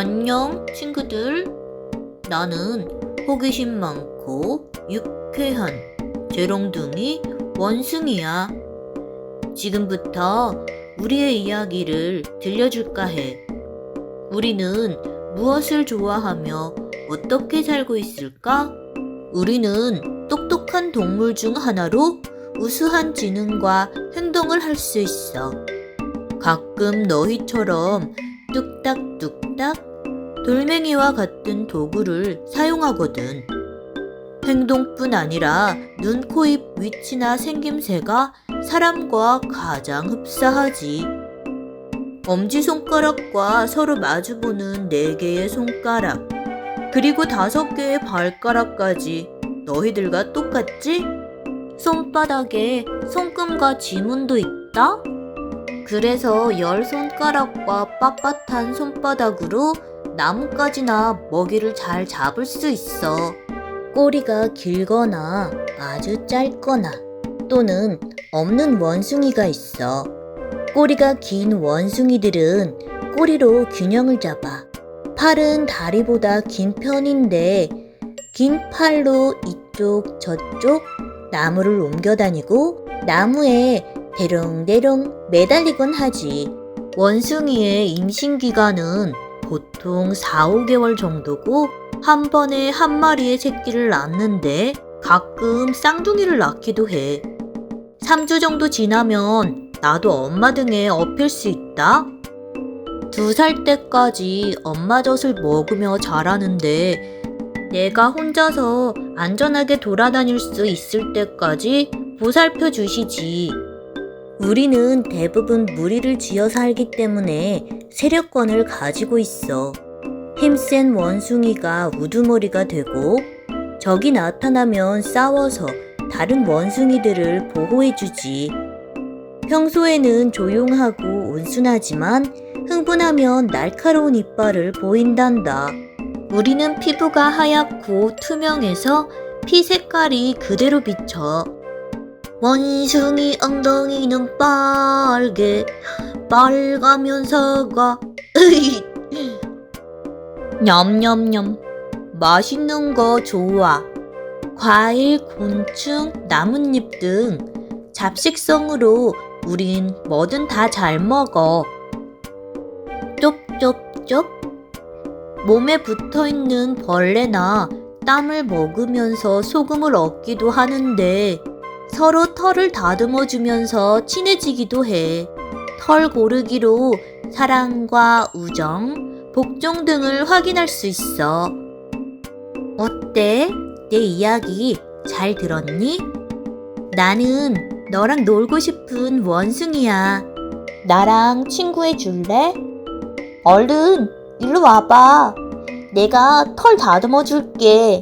안녕, 친구들. 나는 호기심 많고 유쾌한 재롱둥이 원숭이야. 지금부터 우리의 이야기를 들려줄까 해. 우리는 무엇을 좋아하며 어떻게 살고 있을까? 우리는 똑똑한 동물 중 하나로 우수한 지능과 행동을 할 수 있어. 가끔 너희처럼 뚝딱뚝딱 돌멩이와 같은 도구를 사용하거든. 행동뿐 아니라 눈, 코, 입 위치나 생김새가 사람과 가장 흡사하지. 엄지손가락과 서로 마주보는 네 개의 손가락, 그리고 다섯 개의 발가락까지 너희들과 똑같지? 손바닥에 손금과 지문도 있다? 그래서 열 손가락과 빳빳한 손바닥으로 나뭇가지나 먹이를 잘 잡을 수 있어. 꼬리가 길거나 아주 짧거나 또는 없는 원숭이가 있어. 꼬리가 긴 원숭이들은 꼬리로 균형을 잡아. 팔은 다리보다 긴 편인데 긴 팔로 이쪽 저쪽 나무를 옮겨 다니고 나무에 대롱대롱 매달리곤 하지. 원숭이의 임신 기간은 보통 4, 5개월 정도고 한 번에 한 마리의 새끼를 낳는데 가끔 쌍둥이를 낳기도 해. 3주 정도 지나면 나도 엄마 등에 업힐 수 있다. 두 살 때까지 엄마 젖을 먹으며 자라는데 내가 혼자서 안전하게 돌아다닐 수 있을 때까지 보살펴 주시지. 우리는 대부분 무리를 지어 살기 때문에 세력권을 가지고 있어. 힘센 원숭이가 우두머리가 되고 적이 나타나면 싸워서 다른 원숭이들을 보호해주지. 평소에는 조용하고 온순하지만 흥분하면 날카로운 이빨을 보인단다. 우리는 피부가 하얗고 투명해서 피 색깔이 그대로 비쳐. 원숭이 엉덩이는 빨개, 빨가면서 가, 냠냠냠. 맛있는 거 좋아. 과일, 곤충, 나뭇잎 등 잡식성으로 우린 뭐든 다 잘 먹어. 쪽쪽쪽. 몸에 붙어 있는 벌레나 땀을 먹으면서 소금을 얻기도 하는데 서로 털을 다듬어 주면서 친해지기도 해. 털 고르기로 사랑과 우정, 복종 등을 확인할 수 있어. 어때? 내 이야기 잘 들었니? 나는 너랑 놀고 싶은 원숭이야. 나랑 친구해 줄래? 얼른 일로 와봐. 내가 털 다듬어 줄게.